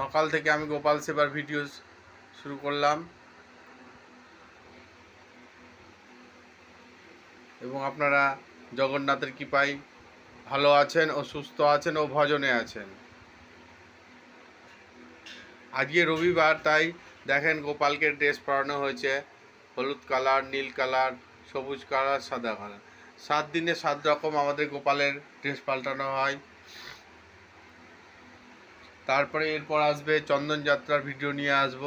সকাল থেকে আমি গোপাল সেবার ভিডিও শুরু করলাম। এবং আপনারা জগন্নাথের কৃপায় ভালো আছেন ও সুস্থ আছেন ও ভজনে আছেন। আজকে রবিবার, তাই দেখেন গোপালকে ড্রেস পরানো হয়েছে। হলুদ কালার, নীল কালার, সবুজ কালার, সাদা কালার। সাত দিনে সাত রকম আমাদের গোপালের ড্রেস পাল্টানো হয়। তারপরে এরপর আসবে চন্দন যাত্রার ভিডিও নিয়ে আসব।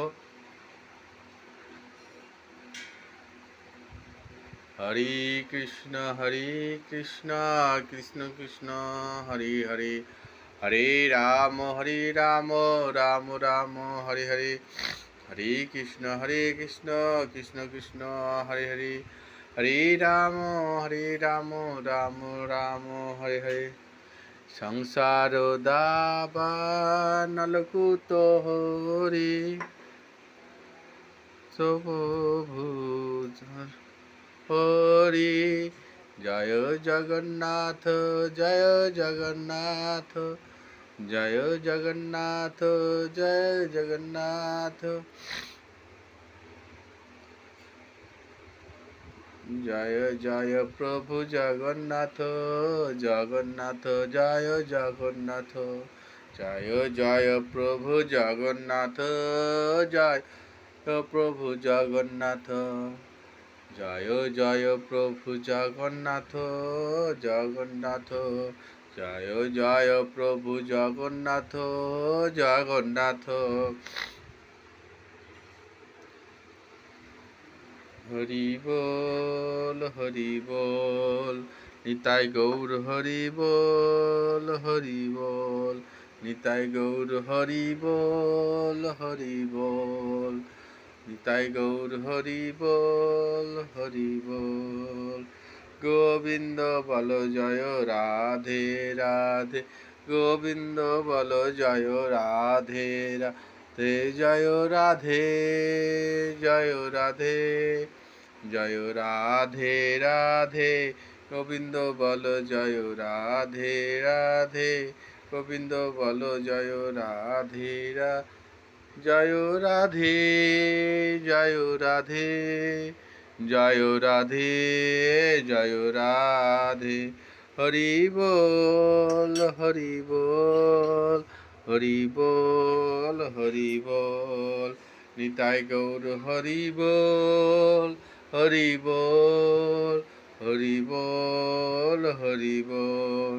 হরে কৃষ্ণ হরে কৃষ্ণ কৃষ্ণ কৃষ্ণ, হরে হরে হরে রাম হরে রাম রাম রাম, হরে হরে হরে কৃষ্ণ হরে কৃষ্ণ কৃষ্ণ কৃষ্ণ, হরে হরে হরে রাম হরে রাম রাম রাম, হরে হরে। সংসার দাবা নলকুত হরে সবভূজ হরি। জয় জগন্নাথ জয় জগন্নাথ জয় জগন্নাথ জয় জগন্নাথ। জয় জয় প্রভু জগন্নাথ জগন্নাথ, জয় জগন্নাথ। জয় জয় প্রভু জগন্নাথ, জয় প্রভু জগন্নাথ, জয় জয় প্রভু জগন্নাথ জগন্নাথ, জয় জয় প্রভু জগন্নাথ জগন্নাথ। হরি বল হরি বল, নিতাই গৌর হরি বল হরি বল। নিতাই গৌর হরি বল হরি বল। নিতাই গৌর হরি বল হরি বল। গোবিন্দ বল, জয় রাধে রাধে। গোবিন্দ বল, জয় রাধে রাধে জয় রাধে জয় রাধে। জয় রাধে রাধে। গোবিন্দ বল, জয় রাধে রাধে। গোবিন্দ বল, জয় রাধে জয় রাধে জয় রাধে জয় রাধে জয় রাধে। হরি বল হরি বল হরি বল হরি বল। নিতাই গৌর, হরি বল হরি বল হরি বল হরি বল।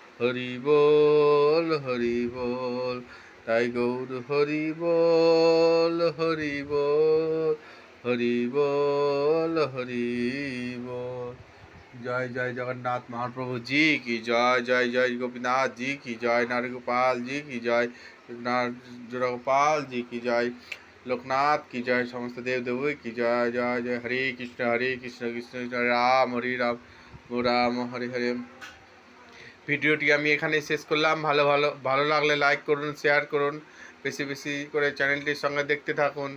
হরি বল হরি বল তাই গৌর হরি বল হরি বল হরি বল হরি বল। জয় জয় জগন্নাথ মহাপ্রভু জি কি জয় জয় জয় গোপীনাথ জি কি জয় নারগোপাল জি কি জয় গোপাল জি কি জয়, লোকনাথ কি জয়, সমস্ত দেব দেব কি জয় জয় জয়, হরে কৃষ্ণ হরে কৃষ্ণ কৃষ্ণ রাম, হরি রাম রাম হরে হরে। ভিডিওটি আমি এখানে শেষ করলাম। ভালো ভালো ভালো লাগলে লাইক করুন শেয়ার করুন। বেশি বেশি করে চ্যানেলটির সঙ্গে দেখতে থাকুন।